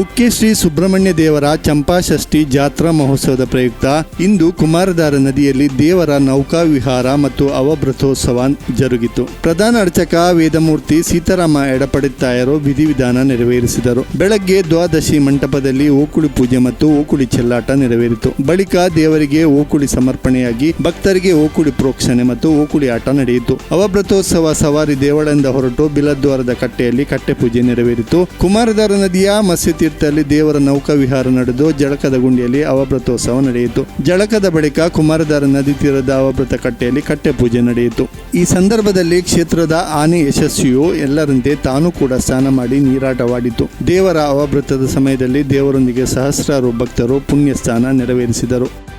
ಕುಕ್ಕೆ ಶ್ರೀ ಸುಬ್ರಹ್ಮಣ್ಯ ದೇವರ ಚಂಪಾಷಷ್ಠಿ ಜಾತ್ರಾ ಮಹೋತ್ಸವದ ಪ್ರಯುಕ್ತ ಇಂದು ಕುಮಾರಧಾರ ನದಿಯಲ್ಲಿ ದೇವರ ನೌಕಾ ವಿಹಾರ ಮತ್ತು ಅವಭ್ರತೋತ್ಸವ ಜರುಗಿತು. ಪ್ರಧಾನ ಅರ್ಚಕ ವೇದಮೂರ್ತಿ ಸೀತಾರಾಮ ಎಡಪಡೆತ್ತಾಯರು ವಿಧಿವಿಧಾನ ನೆರವೇರಿಸಿದರು. ಬೆಳಗ್ಗೆ ದ್ವಾದಶಿ ಮಂಟಪದಲ್ಲಿ ಓಕುಳಿ ಪೂಜೆ ಮತ್ತು ಓಕುಳಿ ಚೆಲ್ಲಾಟ ನೆರವೇರಿತು. ಬಳಿಕ ದೇವರಿಗೆ ಓಕುಳಿ ಸಮರ್ಪಣೆಯಾಗಿ ಭಕ್ತರಿಗೆ ಓಕುಳಿ ಪ್ರೋಕ್ಷಣೆ ಮತ್ತು ಓಕುಳಿ ಆಟ ನಡೆಯಿತು. ಅವಭೃತೋತ್ಸವ ಸವಾರಿ ದೇವಳದಿಂದ ಹೊರಟು ಬಿಲದ್ವಾರದ ಕಟ್ಟೆಯಲ್ಲಿ ಕಟ್ಟೆ ಪೂಜೆ ನೆರವೇರಿತು. ಕುಮಾರಧಾರ ನದಿಯ ಮತ್ಸ್ಯತೀರ್ಥದಲ್ಲಿ ದೇವರ ನೌಕಾ ವಿಹಾರ ನಡೆದು ಜಳಕದ ಗುಂಡಿಯಲ್ಲಿ ಅವಭ್ರತೋತ್ಸವ ನಡೆಯಿತು. ಜಳಕದ ಬಳಿಕ ಕುಮಾರಧಾರ ನದಿ ತೀರದ ಅವಭ್ರತ ಕಟ್ಟೆಯಲ್ಲಿ ಕಟ್ಟೆ ಪೂಜೆ ನಡೆಯಿತು. ಈ ಸಂದರ್ಭದಲ್ಲಿ ಕ್ಷೇತ್ರದ ಆನೆ ಯಶಸ್ವಿಯು ಎಲ್ಲರಂತೆ ತಾನು ಕೂಡ ಸ್ನಾನ ಮಾಡಿ ನೀರಾಟವಾಡಿತು. ದೇವರ ಅವಭ್ರತದ ಸಮಯದಲ್ಲಿ ದೇವರೊಂದಿಗೆ ಸಹಸ್ರಾರು ಭಕ್ತರು ಪುಣ್ಯ ಸ್ನಾನ ನೆರವೇರಿಸಿದರು.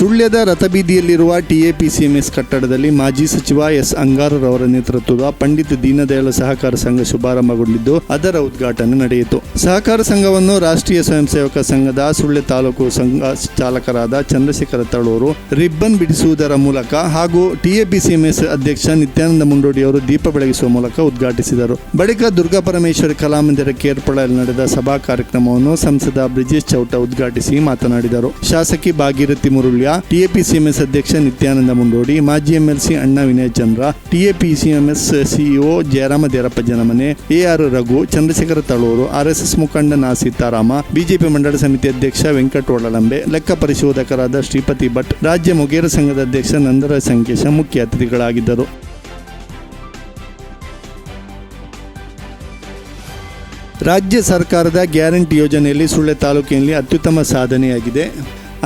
ಸುಳ್ಯದ ರಥಬೀದಿಯಲ್ಲಿರುವ ಟಿಎಪಿಸಿಎಂಎಸ್ ಕಟ್ಟಡದಲ್ಲಿ ಮಾಜಿ ಸಚಿವ ಎಸ್ ಅಂಗಾರರವರ ನೇತೃತ್ವದ ಪಂಡಿತ್ ದೀನದಯಾಳ ಸಹಕಾರ ಸಂಘ ಶುಭಾರಂಭಗೊಂಡಿದ್ದು, ಅದರ ಉದ್ಘಾಟನೆ ನಡೆಯಿತು. ಸಹಕಾರ ಸಂಘವನ್ನು ರಾಷ್ಟ್ರೀಯ ಸ್ವಯಂ ಸೇವಕ ಸಂಘದ ಸುಳ್ಯ ತಾಲೂಕು ಸಂಘ ಚಾಲಕರಾದ ಚಂದ್ರಶೇಖರ ತಳೂರು, ರಿಬ್ಬನ್ ಬಿಡಿಸುವುದರ ಮೂಲಕ ಹಾಗೂ ಟಿಎಪಿಸಿಎಂಎಸ್ ಅಧ್ಯಕ್ಷ ನಿತ್ಯಾನಂದ ಮುಂಡೋಡಿಯವರು ದೀಪ ಬೆಳಗಿಸುವ ಮೂಲಕ ಉದ್ಘಾಟಿಸಿದರು. ಬಳಿಕ ದುರ್ಗಾ ಪರಮೇಶ್ವರಿ ಕಲಾಮಂದಿರಕ್ಕೆ ಏರ್ಪಡಲು ನಡೆದ ಸಭಾ ಕಾರ್ಯಕ್ರಮವನ್ನು ಸಂಸದ ಬ್ರಿಜೇಶ್ ಚೌಟ ಉದ್ಘಾಟಿಸಿ ಮಾತನಾಡಿದರು. ಶಾಸಕಿ ಭಾಗೀರಥಿ ಮುರುಳ್ಯ ಟಿಎಪಿಸಿಎಂಎಸ್ ಅಧ್ಯಕ್ಷ ನಿತ್ಯಾನಂದ ಮುಂಡೋಡಿ, ಮಾಜಿ MLC Anna Vinay Chandra, TAPCMS CEO Jayarama Derappa Janamane AR Raghu, Chandrashekhara Taluru, RSS ಮುಖಂಡ ನಾ ಸೀತಾರಾಮ, ಬಿಜೆಪಿ ಮಂಡಳ ಸಮಿತಿ ಅಧ್ಯಕ್ಷ ವೆಂಕಟ ಒಳಲಂಬೆ ಲೆಕ್ಕ ಪರಿಶೋಧಕರಾದ ಶ್ರೀಪತಿ ಭಟ್, ರಾಜ್ಯ ಮೊಗೇರ ಸಂಘದ ಅಧ್ಯಕ್ಷ ನಂದರ ಸಂಕೇಶ ಮುಖ್ಯ ಅತಿಥಿಗಳಾಗಿದ್ದರು. ರಾಜ್ಯ ಸರ್ಕಾರದ ಗ್ಯಾರಂಟಿ ಯೋಜನೆಯಲ್ಲಿ ಸುಳ್ಳೆ ತಾಲೂಕಿನಲ್ಲಿ ಅತ್ಯುತ್ತಮ ಸಾಧನೆಯಾಗಿದೆ.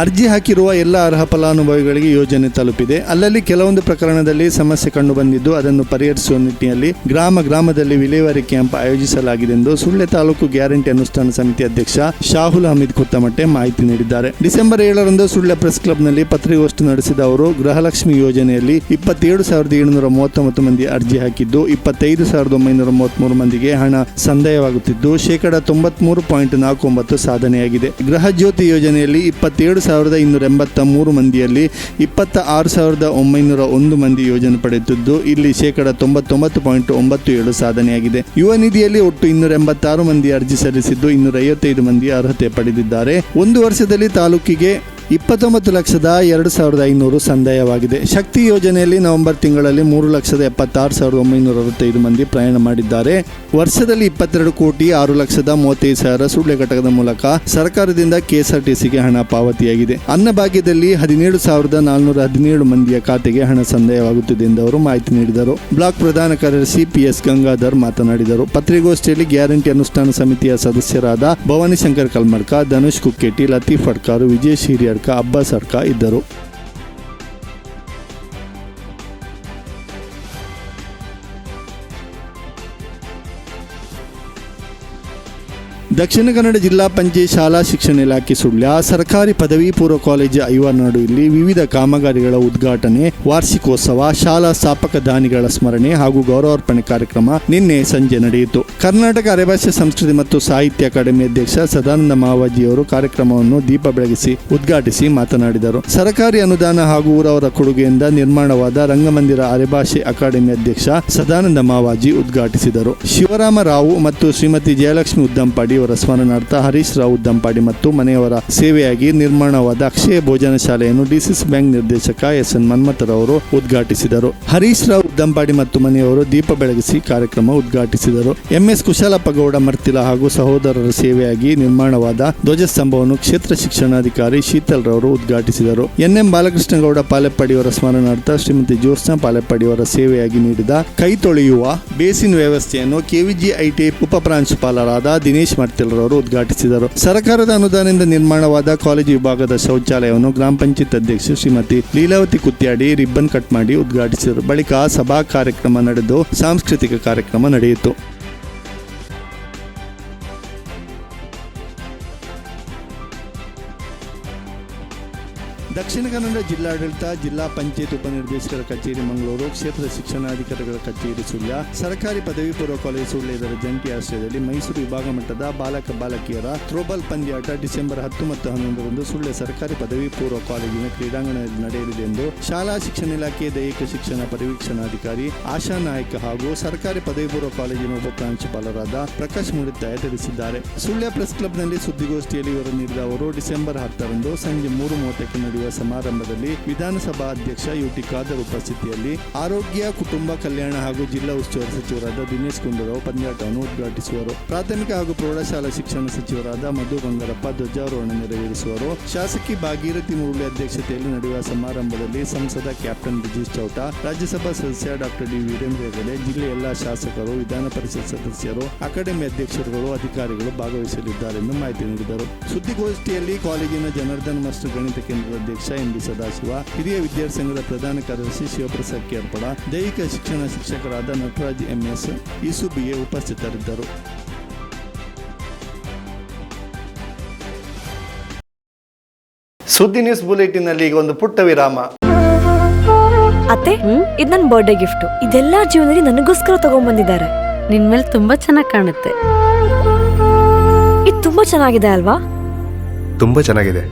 ಅರ್ಜಿ ಹಾಕಿರುವ ಎಲ್ಲ ಅರ್ಹ ಫಲಾನುಭವಿಗಳಿಗೆ ಯೋಜನೆ ತಲುಪಿದೆ. ಅಲ್ಲಲ್ಲಿ ಕೆಲವೊಂದು ಪ್ರಕರಣದಲ್ಲಿ ಸಮಸ್ಯೆ ಕಂಡುಬಂದಿದ್ದು ಅದನ್ನು ಪರಿಹರಿಸುವ ನಿಟ್ಟಿನಲ್ಲಿ ಗ್ರಾಮ ಗ್ರಾಮದಲ್ಲಿ ವಿಲೇವಾರಿ ಕ್ಯಾಂಪ್ ಆಯೋಜಿಸಲಾಗಿದೆ ಎಂದು ಸುಳ್ಯ ತಾಲೂಕು ಗ್ಯಾರಂಟಿ ಅನುಷ್ಠಾನ ಸಮಿತಿ ಅಧ್ಯಕ್ಷ ಶಾಹುಲ್ ಹಮೀದ್ ಕುತ್ತಮಟ್ಟೆ ಮಾಹಿತಿ ನೀಡಿದ್ದಾರೆ. ಡಿಸೆಂಬರ್ ಏಳರಂದು ಸುಳ್ಳೆ ಪ್ರೆಸ್ ಕ್ಲಬ್ನಲ್ಲಿ ಪತ್ರಿಗೋಷ್ಠಿ ನಡೆಸಿದ ಅವರು, ಗೃಹಲಕ್ಷ್ಮಿ ಯೋಜನೆಯಲ್ಲಿ ಇಪ್ಪತ್ತೇಳು ಸಾವಿರದ ಏಳುನೂರ ಮೂವತ್ತೊಂಬತ್ತು ಮಂದಿ ಅರ್ಜಿ ಹಾಕಿದ್ದು, ಇಪ್ಪತ್ತೈದು ಸಾವಿರದ ಒಂಬೈನೂರ ಮೂವತ್ತ್ಮೂರು ಮಂದಿಗೆ ಹಣ ಸಂದಾಯವಾಗುತ್ತಿದ್ದು, ಶೇಕಡಾ ತೊಂಬತ್ಮೂರು ಪಾಯಿಂಟ್ ನಾಲ್ಕು ಒಂಬತ್ತು ಸಾಧನೆಯಾಗಿದೆ. ಗೃಹ ಜ್ಯೋತಿ ಯೋಜನೆಯಲ್ಲಿ ಇಪ್ಪತ್ತೇಳು ಸಾವಿರದ ಇನ್ನೂರ ಎಂಬತ್ತ ಮೂರು ಮಂದಿಯಲ್ಲಿ ಇಪ್ಪತ್ತ ಆರು ಸಾವಿರದ ಒಂಬೈನೂರ ಒಂದು ಮಂದಿ ಯೋಜನೆ ಪಡೆಯುತ್ತಿದ್ದು ಇಲ್ಲಿ ಶೇಕಡ ತೊಂಬತ್ತೊಂಬತ್ತು ಪಾಯಿಂಟ್ ಒಂಬತ್ತು ಏಳು ಸಾಧನೆಯಾಗಿದೆ. ಯುವ ನಿಧಿಯಲ್ಲಿ ಒಟ್ಟು ಇನ್ನೂರ ಎಂಬತ್ತಾರು ಮಂದಿ ಅರ್ಜಿ ಸಲ್ಲಿಸಿದ್ದು, ಇನ್ನೂರ ಐವತ್ತೈದು ಮಂದಿ ಅರ್ಹತೆ ಪಡೆದಿದ್ದಾರೆ. ಒಂದು ವರ್ಷದಲ್ಲಿ ತಾಲೂಕಿಗೆ ಇಪ್ಪತ್ತೊಂಬತ್ತು ಲಕ್ಷದ ಎರಡು ಸಾವಿರದ ಐನೂರು ಸಂದಾಯವಾಗಿದೆ. ಶಕ್ತಿ ಯೋಜನೆಯಲ್ಲಿ ನವೆಂಬರ್ ತಿಂಗಳಲ್ಲಿ ಮೂರು ಲಕ್ಷದ ಎಪ್ಪತ್ತಾರು ಸಾವಿರದ ಒಂಬೈನೂರ ಅರವತ್ತೈದು ಮಂದಿ ಪ್ರಯಾಣ ಮಾಡಿದ್ದಾರೆ. ವರ್ಷದಲ್ಲಿ ಇಪ್ಪತ್ತೆರಡು ಕೋಟಿ ಆರು ಲಕ್ಷದ ಮೂವತ್ತೈದು ಸಾವಿರ ಸುಳ್ಳೆ ಘಟಕದ ಮೂಲಕ ಸರ್ಕಾರದಿಂದ ಕೆಎಸ್ಆರ್ಟಿಸಿಗೆ ಹಣ ಪಾವತಿಯಾಗಿದೆ. ಅನ್ನಭಾಗ್ಯದಲ್ಲಿ ಹದಿನೇಳು ಸಾವಿರದ ನಾಲ್ನೂರ ಹದಿನೇಳು ಮಂದಿಯ ಖಾತೆಗೆ ಹಣ ಸಂದಾಯವಾಗುತ್ತಿದೆ ಎಂದು ಅವರು ಮಾಹಿತಿ ನೀಡಿದರು. ಬ್ಲಾಕ್ ಪ್ರಧಾನ ಕಾರ್ಯದರ್ಶಿ ಪಿಎಸ್ ಗಂಗಾಧರ್ ಮಾತನಾಡಿದರು. ಪತ್ರಿಕೋಷ್ಠಿಯಲ್ಲಿ ಗ್ಯಾರಂಟಿ ಅನುಷ್ಠಾನ ಸಮಿತಿಯ ಸದಸ್ಯರಾದ ಭವಾನಿ ಶಂಕರ್ ಕಲ್ಮಡ್ಕ, ಧನುಷ್ ಕುಕ್ಕೇಟಿ ಲತೀಫ್ ಅಡ್ಕಾರು ವಿಜಯ್ ಹಿರಿಯಡ್ಕ ಅಬ್ಬಾಸ್ ಅಡ್ಕ ಇದ್ದರು. ದಕ್ಷಿಣ ಕನ್ನಡ ಜಿಲ್ಲಾ ಪಂಚಾಯತ್ ಶಾಲಾ ಶಿಕ್ಷಣ ಇಲಾಖೆ ಸುಳ್ಯ, ಸರ್ಕಾರಿ ಪದವಿ ಪೂರ್ವ ಕಾಲೇಜು ಇಲ್ಲಿ ವಿವಿಧ ಕಾಮಗಾರಿಗಳ ಉದ್ಘಾಟನೆ, ವಾರ್ಷಿಕೋತ್ಸವ, ಶಾಲಾ ಸ್ಥಾಪಕ ದಾನಿಗಳ ಸ್ಮರಣೆ ಹಾಗೂ ಗೌರವಾರ್ಪಣೆ ಕಾರ್ಯಕ್ರಮ ನಿನ್ನೆ ಸಂಜೆ ನಡೆಯಿತು. ಕರ್ನಾಟಕ ಅರೆಭಾಷೆ ಸಂಸ್ಕೃತಿ ಮತ್ತು ಸಾಹಿತ್ಯ ಅಕಾಡೆಮಿ ಅಧ್ಯಕ್ಷ ಸದಾನಂದ ಮಾವಾಜಿಯವರು ಕಾರ್ಯಕ್ರಮವನ್ನು ದೀಪ ಬೆಳಗಿಸಿ ಉದ್ಘಾಟಿಸಿ ಮಾತನಾಡಿದರು. ಸರ್ಕಾರಿ ಅನುದಾನ ಹಾಗೂ ಊರವರ ಕೊಡುಗೆಯಿಂದ ನಿರ್ಮಾಣವಾದ ರಂಗಮಂದಿರ ಅರೆಭಾಷೆ ಅಕಾಡೆಮಿ ಅಧ್ಯಕ್ಷ ಸದಾನಂದ ಮಾವಾಜಿ ಉದ್ಘಾಟಿಸಿದರು. ಶಿವರಾಮ ರಾವು ಮತ್ತು ಶ್ರೀಮತಿ ಜಯಲಕ್ಷ್ಮಿ ಉದ್ದಂಪಾಡಿ ಅವರ ಸ್ಮರಣಾರ್ಥ ಹರೀಶ್ ರಾವ್ ಉದ್ದಂಪಾಡಿ ಮತ್ತು ಮನೆಯವರ ಸೇವೆಯಾಗಿ ನಿರ್ಮಾಣವಾದ ಅಕ್ಷಯ ಭೋಜನ ಶಾಲೆಯನ್ನು ಡಿಸಿಸ್ ಬ್ಯಾಂಕ್ ನಿರ್ದೇಶಕ ಎಸ್ ಎನ್ ಮನ್ಮಥರವರು ಉದ್ಘಾಟಿಸಿದರು. ಹರೀಶ್ ರಾವ್ ಉದ್ದಂಪಾಡಿ ಮತ್ತು ಮನೆಯವರು ದೀಪ ಬೆಳಗಿಸಿ ಕಾರ್ಯಕ್ರಮ ಉದ್ಘಾಟಿಸಿದರು. ಎಂಎಸ್ ಕುಶಾಲಪ್ಪ ಗೌಡ ಮರ್ತಿಲ ಹಾಗೂ ಸಹೋದರರ ಸೇವೆಯಾಗಿ ನಿರ್ಮಾಣವಾದ ಧ್ವಜಸ್ತಂಭವನ್ನು ಕ್ಷೇತ್ರ ಶಿಕ್ಷಣಾಧಿಕಾರಿ ಶೀತಲ್ ರವರು ಉದ್ಘಾಟಿಸಿದರು. ಎನ್ಎಂ ಬಾಲಕೃಷ್ಣಗೌಡ ಪಾಲೆಪ್ಪಾಡಿಯವರ ಸ್ಮರಣಾರ್ಥ ಶ್ರೀಮತಿ ಜ್ಯೋತ್ಸ್ನಾ ಪಾಲೆಪ್ಪಾಡಿಯವರ ಸೇವೆಯಾಗಿ ನೀಡಿದ ಕೈ ತೊಳೆಯುವ ಬೇಸಿನ್ ವ್ಯವಸ್ಥೆಯನ್ನು ಕೆವಿಜಿ ಐಟಿ ಉಪ ಪ್ರಾಂಶುಪಾಲರಾದ ದಿನೇಶ್ ಮರ್ತಿಲ್ರವರು ಉದ್ಘಾಟಿಸಿದರು. ಸರ್ಕಾರದ ಅನುದಾನದಿಂದ ನಿರ್ಮಾಣವಾದ ಕಾಲೇಜು ವಿಭಾಗದ ಶೌಚಾಲಯವನ್ನು ಗ್ರಾಮ ಪಂಚಾಯತ್ ಅಧ್ಯಕ್ಷೆ ಶ್ರೀಮತಿ ಲೀಲಾವತಿ ಕುತ್ಯಾಡಿ ರಿಬ್ಬನ್ ಕಟ್ ಮಾಡಿ ಉದ್ಘಾಟಿಸಿದರು. ಬಳಿಕ ಸಭಾ ಕಾರ್ಯಕ್ರಮ ನಡೆದು ಸಾಂಸ್ಕೃತಿಕ ಕಾರ್ಯಕ್ರಮ ನಡೆಯಿತು. ದಕ್ಷಿಣ ಕನ್ನಡ ಜಿಲ್ಲಾಡಳಿತ, ಜಿಲ್ಲಾ ಪಂಚಾಯತ್ ಉಪನಿರ್ದೇಶಕರ ಕಚೇರಿ ಮಂಗಳೂರು ಕ್ಷೇತ್ರ ಶಿಕ್ಷಣಾಧಿಕಾರಿಗಳ ಕಚೇರಿ ಸುಳ್ಯ, ಸರ್ಕಾರಿ ಪದವಿ ಪೂರ್ವ ಕಾಲೇಜು ಸುಳ್ಯ ಇದರ ಜಂಟಿ ಆಶ್ರಯದಲ್ಲಿ ಮೈಸೂರು ವಿಭಾಗ ಮಟ್ಟದ ಬಾಲಕ ಬಾಲಕಿಯರ ಥ್ರೋಬಾಲ್ ಪಂದ್ಯಾಟ ಡಿಸೆಂಬರ್ ಹತ್ತು ಮತ್ತು ಹನ್ನೊಂದರಂದು ಸುಳ್ಯ ಸರ್ಕಾರಿ ಪದವಿ ಪೂರ್ವ ಕಾಲೇಜಿನ ಕ್ರೀಡಾಂಗಣದಲ್ಲಿ ನಡೆಯಲಿದೆ ಎಂದು ಶಾಲಾ ಶಿಕ್ಷಣ ಇಲಾಖೆ ದೈಹಿಕ ಶಿಕ್ಷಣ ಪರಿವೀಕ್ಷಣಾಧಿಕಾರಿ ಆಶಾ ನಾಯ್ಕ ಹಾಗೂ ಸರ್ಕಾರಿ ಪದವಿ ಪೂರ್ವ ಕಾಲೇಜಿನ ಉಪಪ್ರಾಂಶುಪಾಲರಾದ ಪ್ರಕಾಶ್ ಮುರಿತಾಯ ತಿಳಿಸಿದ್ದಾರೆ. ಸುಳ್ಯ ಪ್ರೆಸ್ ಕ್ಲಬ್ನಲ್ಲಿ ಸುದ್ದಿಗೋಷ್ಠಿಯಲ್ಲಿ ಇವರು ನೀಡಿದ ಅವರು, ಡಿಸೆಂಬರ್ ಹತ್ತರಂದು ಸಂಜೆ ಮೂರು ಮೂವತ್ತಕ್ಕೆ ನಡೆಯುವ ಸಮಾರಂಭದಲ್ಲಿ ವಿಧಾನಸಭಾ ಅಧ್ಯಕ್ಷ ಯುಟಿ ಖಾದರ್ ಉಪಸ್ಥಿತಿಯಲ್ಲಿ ಆರೋಗ್ಯ, ಕುಟುಂಬ ಕಲ್ಯಾಣ ಹಾಗೂ ಜಿಲ್ಲಾ ಉಸ್ತುವಾರಿ ಸಚಿವರಾದ ದಿನೇಶ್ ಗುಂಡೂರಾವ್ ಪಂದ್ಯಾಟವನ್ನು ಉದ್ಘಾಟಿಸುವರು. ಪ್ರಾಥಮಿಕ ಹಾಗೂ ಪ್ರೌಢಶಾಲಾ ಶಿಕ್ಷಣ ಸಚಿವರಾದ ಮಧು ಬಂಗಾರಪ್ಪ ಧ್ವಜಾರೋಹಣ ನೆರವೇರಿಸುವರು. ಶಾಸಕಿ ಭಾಗೀರಥಿ ಮುರುಳಿ ಅಧ್ಯಕ್ಷತೆಯಲ್ಲಿ ನಡೆಯುವ ಸಮಾರಂಭದಲ್ಲಿ ಸಂಸದ ಕ್ಯಾಪ್ಟನ್ ಬ್ರಿಜೇಶ್ ಚೌಟ, ರಾಜ್ಯಸಭಾ ಸದಸ್ಯ ಡಾಕ್ಟರ್ ಡಿ ವೀರೇಂದ್ರ ಹೆಗಡೆ, ಜಿಲ್ಲೆಯ ಎಲ್ಲಾ ಶಾಸಕರು, ವಿಧಾನ ಪರಿಷತ್ ಸದಸ್ಯರು, ಅಕಾಡೆಮಿ ಅಧ್ಯಕ್ಷರುಗಳು, ಅಧಿಕಾರಿಗಳು ಭಾಗವಹಿಸಲಿದ್ದಾರೆ ಎಂದು ಮಾಹಿತಿ ನೀಡಿದರು. ಸುದ್ದಿಗೋಷ್ಠಿಯಲ್ಲಿ ಕಾಲೇಜಿನ ಜನಾರ್ದನ್ ಮಾಸ್ಟರ್ ಗಣಿತ ಕೇಂದ್ರದ ಅಧ್ಯಕ್ಷ ಎಂ ಬಿ ಸದಾಶಿವ ಹಿರಿಯ ವಿದ್ಯಾರ್ಥಿ ಸಂಘದ ಪ್ರಧಾನ ಕಾರ್ಯದರ್ಶಿ ಶಿವಪ್ರಸಾದ್ ಕೇರ್ಪಡ ದೈಹಿಕ ಶಿಕ್ಷಣ ಶಿಕ್ಷಕರಾದ ನಟರಾಜ್ ಎಂಎಸ್ ಇಸು ಬಿಎ ಉಪಸ್ಥಿತರಿದ್ದರು. ಸುದ್ದಿ ನ್ಯೂಸ್ ಬುಲೆಟಿನಲ್ಲಿ ಈಗ ಒಂದು ಪುಟ್ಟ ವಿರಾಮ. ಅತ್ತೆ ಇದು ನನ್ನ ಬರ್ಡೇ ಗಿಫ್ಟ್ ಇದೆಲ್ಲ ಜೀವನದಲ್ಲಿ ನನಗೋಸ್ಕರ ತಗೊಂಡ್ಬಂದಿದ್ದಾರೆ. ನಿನ್ ಮೇಲೆ ತುಂಬಾ ಚೆನ್ನಾಗಿ ಕಾಣುತ್ತೆ. ಇದು ತುಂಬಾ ಚೆನ್ನಾಗಿದೆ ಅಲ್ವಾ? ತುಂಬಾ ಚೆನ್ನಾಗಿದೆ.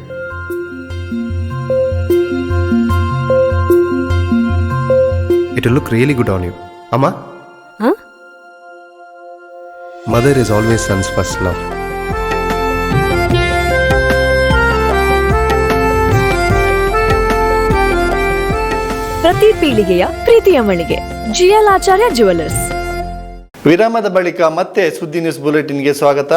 It look really good on you ಅಮ್ಮ ಹ? Mother is always son's first love ಪ್ರತಿ ಪೀಳಿಗೆಯ ಪ್ರೀತಿಯ ಮಳಿಗೆ ಜಿಎಲ್ ಆಚಾರ್ಯ ಜುವೆಲ್ಲರ್ಸ್ ವಿರಾಮದ ಬಳಿಕ ಮತ್ತೆ ಸುದ್ದಿ ನ್ಯೂಸ್ ಬುಲೆಟಿನ್ಗೆ ಸ್ವಾಗತ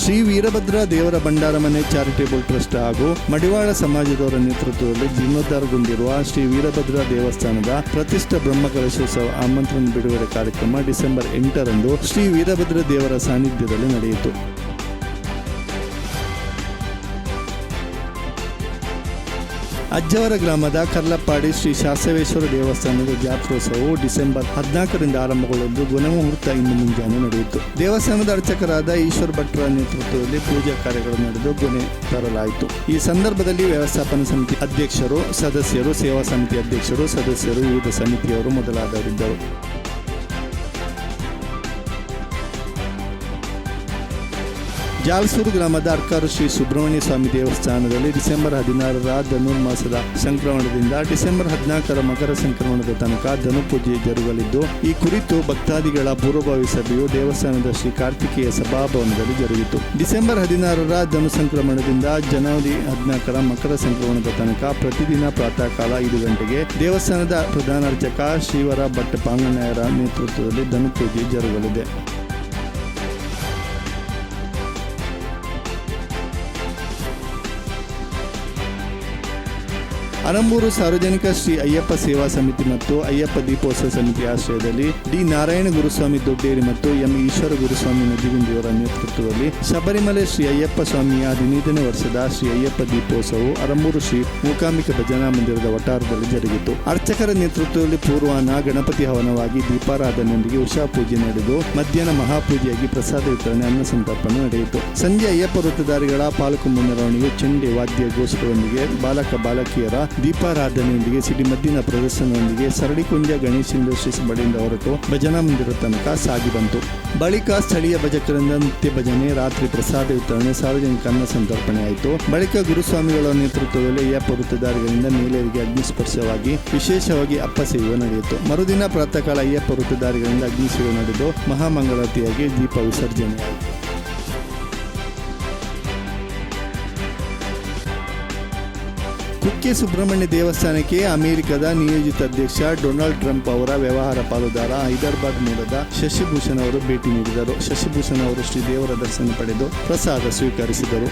ಶ್ರೀ ವೀರಭದ್ರ ದೇವರ ಭಂಡಾರ ಮನೆ ಚಾರಿಟೇಬಲ್ ಟ್ರಸ್ಟ್ ಹಾಗೂ ಮಡಿವಾಳ ಸಮಾಜದವರ ನೇತೃತ್ವದಲ್ಲಿ ಜೀರ್ಣೋದ್ಧಾರಗೊಂಡಿರುವ ಶ್ರೀ ವೀರಭದ್ರ ದೇವಸ್ಥಾನದ ಪ್ರತಿಷ್ಠ ಬ್ರಹ್ಮ ಕಲಶೋತ್ಸವ ಆಮಂತ್ರಣ ಬಿಡುಗಡೆ ಕಾರ್ಯಕ್ರಮ ಡಿಸೆಂಬರ್ ಎಂಟರಂದು ಶ್ರೀ ವೀರಭದ್ರ ದೇವರ ಸಾನ್ನಿಧ್ಯದಲ್ಲಿ ನಡೆಯಿತು. ಅಜ್ಜವರ ಗ್ರಾಮದ ಕರ್ಲಪ್ಪಾಡಿ ಶ್ರೀ ಶಾಸವೇಶ್ವರ ದೇವಸ್ಥಾನದ ಜಾತ್ರೋತ್ಸವವು ಡಿಸೆಂಬರ್ ಹದಿನಾಲ್ಕರಿಂದ ಆರಂಭಗೊಳ್ಳಲು ಗುಣಮುಹೂರ್ತ ಇಂದು ಮುಂಜಾನೆ ನಡೆಯಿತು. ದೇವಸ್ಥಾನದ ಅರ್ಚಕರಾದ ಈಶ್ವರ್ ಭಟ್ರ ನೇತೃತ್ವದಲ್ಲಿ ಪೂಜಾ ಕಾರ್ಯಗಳು ನಡೆದು ಗುಣೆ ತರಲಾಯಿತು. ಈ ಸಂದರ್ಭದಲ್ಲಿ ವ್ಯವಸ್ಥಾಪನಾ ಸಮಿತಿ ಅಧ್ಯಕ್ಷರು, ಸದಸ್ಯರು, ಸೇವಾ ಸಮಿತಿ ಅಧ್ಯಕ್ಷರು, ಸದಸ್ಯರು, ವಿವಿಧ ಸಮಿತಿಯವರು ಮೊದಲಾದವರಿದ್ದರು. ಜಾಲ್ಸೂರು ಗ್ರಾಮದ ಅರ್ಕಾರು ಶ್ರೀ ಸುಬ್ರಹ್ಮಣ್ಯ ಸ್ವಾಮಿ ದೇವಸ್ಥಾನದಲ್ಲಿ ಡಿಸೆಂಬರ್ ಹದಿನಾರರ ಧನುರ್ಮಾಸದ ಸಂಕ್ರಮಣದಿಂದ ಡಿಸೆಂಬರ್ ಹದಿನಾಲ್ಕರ ಮಕರ ಸಂಕ್ರಮಣದ ತನಕ ಧನುಪೂಜೆ ಜರುಗಲಿದ್ದು, ಈ ಕುರಿತು ಭಕ್ತಾದಿಗಳ ಪೂರ್ವಭಾವಿ ಸಭೆಯು ದೇವಸ್ಥಾನದ ಶ್ರೀ ಕಾರ್ತಿಕೇಯ ಸಭಾಭವನದಲ್ಲಿ ಜರುಗಿತು. ಡಿಸೆಂಬರ್ ಹದಿನಾರರ ಧನು ಸಂಕ್ರಮಣದಿಂದ ಜನವರಿ ಹದಿನಾಲ್ಕರ ಮಕರ ಸಂಕ್ರಮಣದ ತನಕ ಪ್ರತಿದಿನ ಪ್ರಾತಃ ಕಾಲ ಐದು ಗಂಟೆಗೆ ದೇವಸ್ಥಾನದ ಪ್ರಧಾನ ಅರ್ಚಕ ಶ್ರೀವರ ಭಟ್ ಪಾಂಗಣ್ಣಯರ ನೇತೃತ್ವದಲ್ಲಿ ಧನುಪೂಜೆ ಜರುಗಲಿದೆ. ಅರಂಬೂರು ಸಾರ್ವಜನಿಕ ಶ್ರೀ ಅಯ್ಯಪ್ಪ ಸೇವಾ ಸಮಿತಿ ಮತ್ತು ಅಯ್ಯಪ್ಪ ದೀಪೋತ್ಸವ ಸಮಿತಿ ಆಶ್ರಯದಲ್ಲಿ ಡಿ ನಾರಾಯಣ ಗುರುಸ್ವಾಮಿ ದೊಡ್ಡೇರಿ ಮತ್ತು ಎಂ ಈಶ್ವರ ಗುರುಸ್ವಾಮಿ ನದಿಗುಂದಿಯವರ ನೇತೃತ್ವದಲ್ಲಿ ಶಬರಿಮಲೆ ಶ್ರೀ ಅಯ್ಯಪ್ಪ ಸ್ವಾಮಿಯ ಹದಿನೈದನೇ ವರ್ಷದ ಶ್ರೀ ಅಯ್ಯಪ್ಪ ದೀಪೋತ್ಸವವು ಅರಂಬೂರು ಶ್ರೀ ಮೂಕಾಂಬಿಕ ಭಜನಾ ಮಂದಿರದ ವಟಾರದಲ್ಲಿ ಜರುಗಿತು. ಅರ್ಚಕರ ನೇತೃತ್ವದಲ್ಲಿ ಪೂರ್ವಾನ ಗಣಪತಿ ಹವನವಾಗಿ ದೀಪಾರಾಧನೆಯೊಂದಿಗೆ ಉಷಾ ಪೂಜೆ ನಡೆದು ಮಧ್ಯಾಹ್ನ ಮಹಾಪೂಜೆಯಾಗಿ ಪ್ರಸಾದ ವಿತರಣೆ, ಅನ್ನ ಸಂತರ್ಪಣೆ ನಡೆಯಿತು. ಸಂಜೆ ಅಯ್ಯಪ್ಪ ವೃತ್ತಧಾರಿಗಳ ಪಾಲಕು ಮುನ್ನರವಣಿಗೆ ಚೆಂಡೆ ವಾದ್ಯ ಘೋಷಗಳೊಂದಿಗೆ ಬಾಲಕ ಬಾಲಕಿಯರ ದೀಪಾರಾಧನೆಯೊಂದಿಗೆ ಸಿಡಿಮದ್ದಿನ ಪ್ರದರ್ಶನದೊಂದಿಗೆ ಸರಳಿಕುಂಜ ಗಣೇಶ್ ಇಂಡಸ್ಟ್ರೀಸ್ ಬಳಿಯಿಂದ ಹೊರಟು ಭಜನಾ ಮಂದಿರ ತನಕ ಸಾಗಿ ಬಂತು. ಬಳಿಕ ಸ್ಥಳೀಯ ಭಜಕರಿಂದ ನಿತ್ಯ ಭಜನೆ, ರಾತ್ರಿ ಪ್ರಸಾದ ವಿತರಣೆ, ಸಾರ್ವಜನಿಕ ಅನ್ನ ಸಂತರ್ಪಣೆ ಆಯಿತು. ಬಳಿಕ ಗುರುಸ್ವಾಮಿಗಳ ನೇತೃತ್ವದಲ್ಲಿ ಅಯ್ಯಪ್ಪ ವೃತ್ತಧಾರಿಗಳಿಂದ ಮಹಿಳೆಯರಿಗೆ ಅಗ್ನಿಸ್ಪರ್ಶವಾಗಿ ವಿಶೇಷವಾಗಿ ಅಪ್ಪ ಸೇವೆ ನಡೆಯಿತು. ಮರುದಿನ ಪ್ರಾತಃ ಕಾಲ ಅಯ್ಯಪ್ಪ ವೃತ್ತಧಾರಿಗಳಿಂದ ಅಗ್ನಿ ಸೇವೆ ನಡೆದು ಮಹಾಮಂಗಳಾರತಿಯಾಗಿ ದೀಪ ವಿಸರ್ಜನೆಯಾಯಿತು. ಕುಕ್ಕೆ ಸುಬ್ರಹ್ಮಣ್ಯ ದೇವಸ್ಥಾನಕ್ಕೆ ಅಮೆರಿಕದ ನಿಯೋಜಿತ ಅಧ್ಯಕ್ಷ ಡೊನಾಲ್ಡ್ ಟ್ರಂಪ್ ಅವರ ವ್ಯವಹಾರ ಪಾಲುದಾರ ಹೈದರಾಬಾದ್ ಮೂಲದ ಶಶಿಭೂಷಣ್ ಅವರು ಭೇಟಿ ನೀಡಿದರು. ಶಶಿಭೂಷಣ್ ಅವರು ಶ್ರೀ ದೇವರ ದರ್ಶನ ಪಡೆದು ಪ್ರಸಾದ ಸ್ವೀಕರಿಸಿದರು.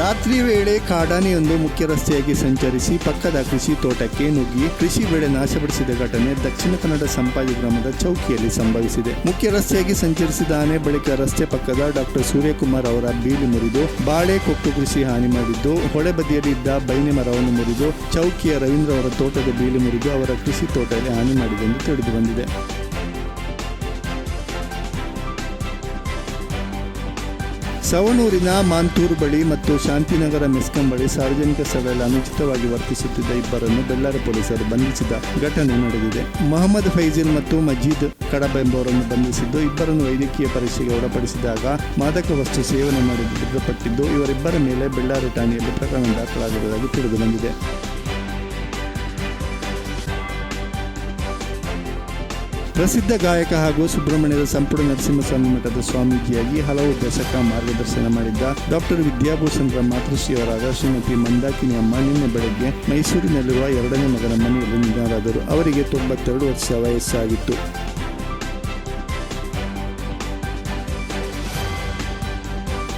ರಾತ್ರಿ ವೇಳೆ ಕಾಡಾನೆಯೊಂದು ಮುಖ್ಯ ರಸ್ತೆಯಾಗಿ ಸಂಚರಿಸಿ ಪಕ್ಕದ ಕೃಷಿ ತೋಟಕ್ಕೆ ನುಗ್ಗಿ ಕೃಷಿ ಬೆಳೆ ನಾಶಪಡಿಸಿದ ಘಟನೆ ದಕ್ಷಿಣ ಕನ್ನಡ ಸಂಪಾಜಿ ಗ್ರಾಮದ ಚೌಕಿಯಲ್ಲಿ ಸಂಭವಿಸಿದೆ. ಮುಖ್ಯ ರಸ್ತೆಯಾಗಿ ಸಂಚರಿಸಿದ ಆನೆ ಬಳಿಕ ರಸ್ತೆ ಪಕ್ಕದ ಡಾಕ್ಟರ್ ಸೂರ್ಯಕುಮಾರ್ ಅವರ ಬೀಲು ಮುರಿದು ಬಾಳೆ ಕೊಕ್ಕು ಕೃಷಿ ಹಾನಿ ಮಾಡಿದ್ದು, ಹೊಳೆ ಬದಿಯಲ್ಲಿ ಇದ್ದ ಬೈನೆ ಮರವನ್ನು ಮುರಿದು ಚೌಕಿಯ ರವೀಂದ್ರ ಅವರ ತೋಟದ ಬೀಲು ಮುರಿದು ಅವರ ಕೃಷಿ ತೋಟದಲ್ಲಿ ಹಾನಿ ಮಾಡಿದೆ ಎಂದು ತಿಳಿದು ಬಂದಿದೆ. ಸವಣೂರಿನ ಮಾಂತೂರ್ ಬಳಿ ಮತ್ತು ಶಾಂತಿನಗರ ಮೆಸ್ಕಂ ಬಳಿ ಸಾರ್ವಜನಿಕ ಸಭೆಯಲ್ಲಿ ಅನುಚಿತವಾಗಿ ವರ್ತಿಸುತ್ತಿದ್ದ ಇಬ್ಬರನ್ನು ಬೆಳ್ಳಾರಿ ಪೊಲೀಸರು ಬಂಧಿಸಿದ ಘಟನೆ ನಡೆದಿದೆ. ಮೊಹಮ್ಮದ್ ಫೈಜಿನ್ ಮತ್ತು ಮಜೀದ್ ಕಡಬ ಎಂಬವರನ್ನು ಬಂಧಿಸಿದ್ದು, ಇಬ್ಬರನ್ನು ವೈದ್ಯಕೀಯ ಪರೀಕ್ಷೆಗೆ ಒಳಪಡಿಸಿದಾಗ ಮಾದಕ ವಸ್ತು ಸೇವನೆ ಮಾಡಿ ದೃಢಪಟ್ಟಿದ್ದು, ಇವರಿಬ್ಬರ ಮೇಲೆ ಬೆಳ್ಳಾರಿ ಠಾಣೆಯಲ್ಲಿ ಪ್ರಕರಣ ದಾಖಲಾಗಿರುವುದಾಗಿ ತಿಳಿದು ಪ್ರಸಿದ್ಧ ಗಾಯಕ ಹಾಗೂ ಸುಬ್ರಹ್ಮಣ್ಯದ ಸಂಪೂರ್ಣ ನರಸಿಂಹಸ್ವಾಮಿ ಮಠದ ಸ್ವಾಮೀಜಿಯಾಗಿ ಹಲವು ದಶಕ ಮಾರ್ಗದರ್ಶನ ಮಾಡಿದ್ದ ಡಾಕ್ಟರ್ ವಿದ್ಯಾಭೂಷಣರ ಮಾತೃಶ್ರೀಯವರಾದ ಶ್ರೀಮತಿ ಮಂದಾಕಿನಿ ಅಮ್ಮ ನಿನ್ನೆ ಬೆಳಗ್ಗೆ ಮೈಸೂರಿನಲ್ಲಿರುವ ಎರಡನೇ ಮಗನ ಮನೆಯಲ್ಲಿ ನಿಧನರಾದರು. ಅವರಿಗೆ ತೊಂಬತ್ತೆರಡು ವರ್ಷ ವಯಸ್ಸಾಗಿತ್ತು.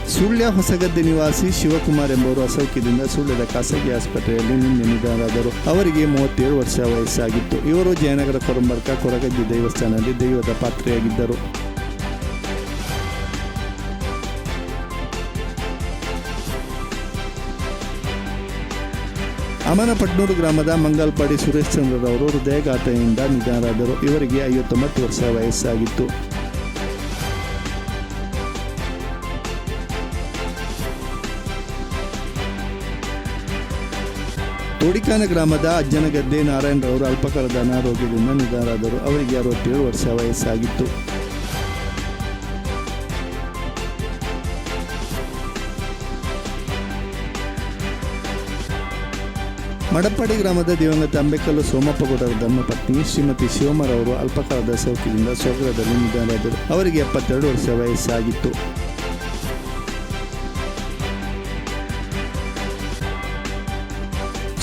ಸುಳ್ಯ ಹೊಸಗದ್ದೆ ನಿವಾಸಿ ಶಿವಕುಮಾರ್ ಎಂಬುವರು ಅಸೌಖ್ಯದಿಂದ ಸುಳ್ಯದ ಖಾಸಗಿ ಆಸ್ಪತ್ರೆಯಲ್ಲಿ ನಿನ್ನೆ ನಿಧನರಾದರು. ಅವರಿಗೆ ಮೂವತ್ತೇಳು ವರ್ಷ ವಯಸ್ಸಾಗಿತ್ತು. ಇವರು ಜಯನಗರ ಕೊರಂಬರ್ಕ ಕೊರಗಜ್ಜಿ ದೇವಸ್ಥಾನದಲ್ಲಿ ದೈವದ ಪಾತ್ರೆಯಾಗಿದ್ದರು. ಅಮನಪಟ್ನೂರು ಗ್ರಾಮದ ಮಂಗಲ್ಪಾಡಿ ಸುರೇಶ್ ಚಂದ್ರರವರು ಹೃದಯಘಾತದಿಂದ ನಿಧನರಾದರು. ಇವರಿಗೆ ಐವತ್ತೊಂಬತ್ತು ವರ್ಷ ವಯಸ್ಸಾಗಿತ್ತು. ತೋಡಿಕಾನ ಗ್ರಾಮದ ಅಜ್ಜನಗದ್ದೆ ನಾರಾಯಣರವರು ಅಲ್ಪಕಾಲದ ಅನಾರೋಗ್ಯದಿಂದ ನಿಧನರಾದರು. ಅವರಿಗೆ ಅರವತ್ತೇಳು ವರ್ಷ ವಯಸ್ಸಾಗಿತ್ತು. ಮಡಪ್ಪಾಡಿ ಗ್ರಾಮದ ದಿವಂಗತ ಅಂಬೇಕಲ್ಲು ಸೋಮಪ್ಪಗೌಡರ ಧರ್ಮಪತ್ನಿ ಶ್ರೀಮತಿ ಶಿವಮರವರು ಅಲ್ಪಕಾಲದ ಸೌಖ್ಯದಿಂದ ಸ್ವಗ್ರಹದಲ್ಲಿ ನಿಧನರಾದರು. ಅವರಿಗೆ ಎಪ್ಪತ್ತೆರಡು ವರ್ಷ ವಯಸ್ಸಾಗಿತ್ತು.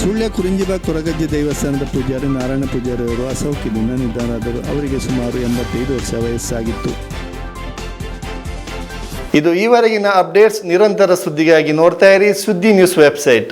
ಸುಳ್ಯ ಕುರಿಂಜಿಬಾಗ್ ಕೊರಗಜ್ಜಿ ದೇವಸ್ಥಾನದ ಪೂಜಾರಿ ನಾರಾಯಣ ಪೂಜಾರಿ ಅವರು ಅಸೌಖ್ಯದಿಂದ ನಿಧನರಾದರು ಅವರಿಗೆ ಸುಮಾರು ಎಂಬತ್ತೈದು ವರ್ಷ ವಯಸ್ಸಾಗಿತ್ತು. ಇದು ಈವರೆಗಿನ ಅಪ್ಡೇಟ್ಸ್ ನಿರಂತರ ಸುದ್ದಿಗಾಗಿ ನೋಡ್ತಾ ಇರಿ ಸುದ್ದಿ ನ್ಯೂಸ್ ವೆಬ್ಸೈಟ್.